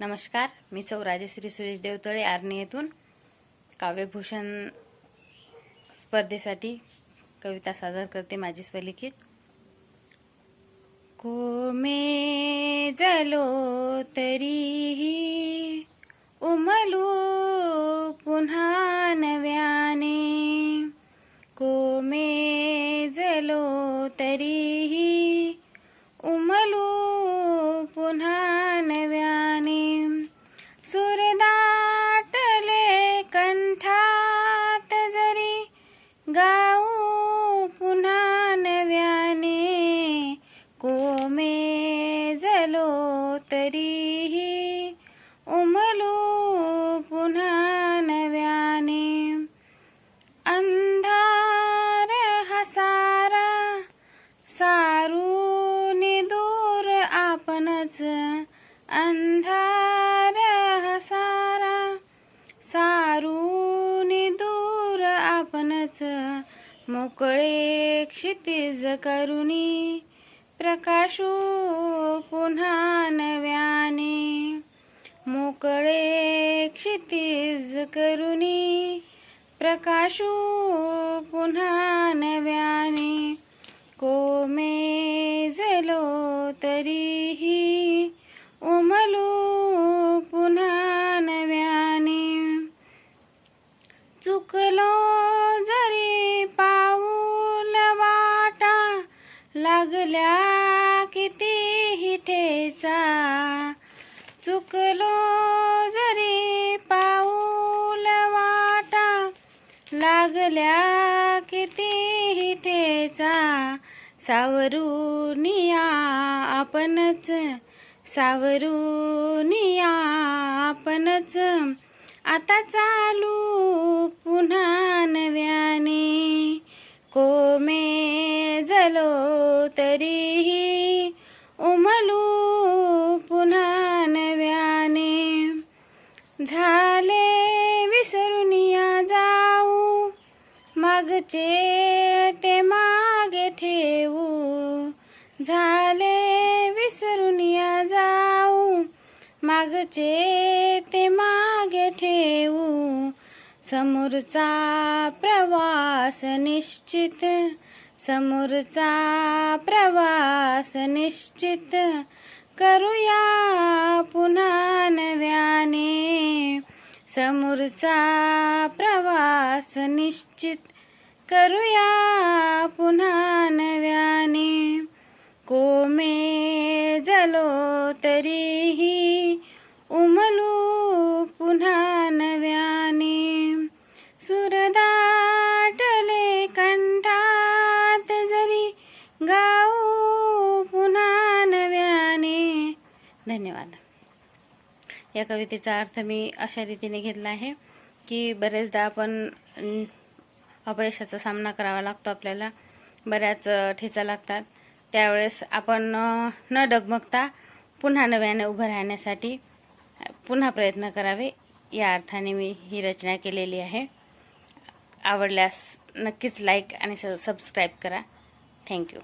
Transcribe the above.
नमस्कार मी सौ राजश्री सुरेश देवतळे आर्णी येथून. काव्यभूषण स्पर्धेसाठी कविता सादर करते माझी स्वलिखित. कोमे जलो तरीही उमलू पुन्हा नव्याने. कोमे जलो तरीही उमलू पुन्हा नव्याने. सुरदाटले कंठात जरी गाऊ पुन्हा नव्याने कोमे जलो तरीही उमलू पुन्हा नव्याने. अंधार हसारा सारू सारून दूर आपणच अंधार आपणच मोकळे क्षितिज करुणी प्रकाशू पुन्हा नव्याने. मोकळे क्षितिज करुणी प्रकाशू पुन्हा चुकलो जरी पाऊल वाटा लागल्या किती ठेचा सावरूनिया आपणच सावरूनिया आपणच. आता चालू झाले विसरून या जाऊ. मागचे ते मागे ठेवू. झाले विसरून या जाऊ. मागचे ते मागे ठेवू. समोरचा प्रवास निश्चित. समोरचा प्रवास निश्चित. करूया पुन्हा नव्याने. समोरचा प्रवास निश्चित करूया पुन्हा नव्याने. कोमे जलो तरीही उमलू पुन्हा नव्याने. सुरदाटले कंठात जरी गाऊ पुन्हा नव्याने. धन्यवाद. या कवितेचा अर्थ मी अशा रीतीने घेतला आहे की बरेचदा आपण अपयशाचा सामना करावा लागतो आपल्याला. बऱ्याच ठेचा लागतात. त्यावेळेस आपण न डगमगता पुन्हा नव्याने उभं राहण्यासाठी पुन्हा प्रयत्न करावे. या अर्थाने मी ही रचना केलेली आहे. आवडल्यास नक्कीच लाईक आणि स सबस्क्राईब करा. थँक्यू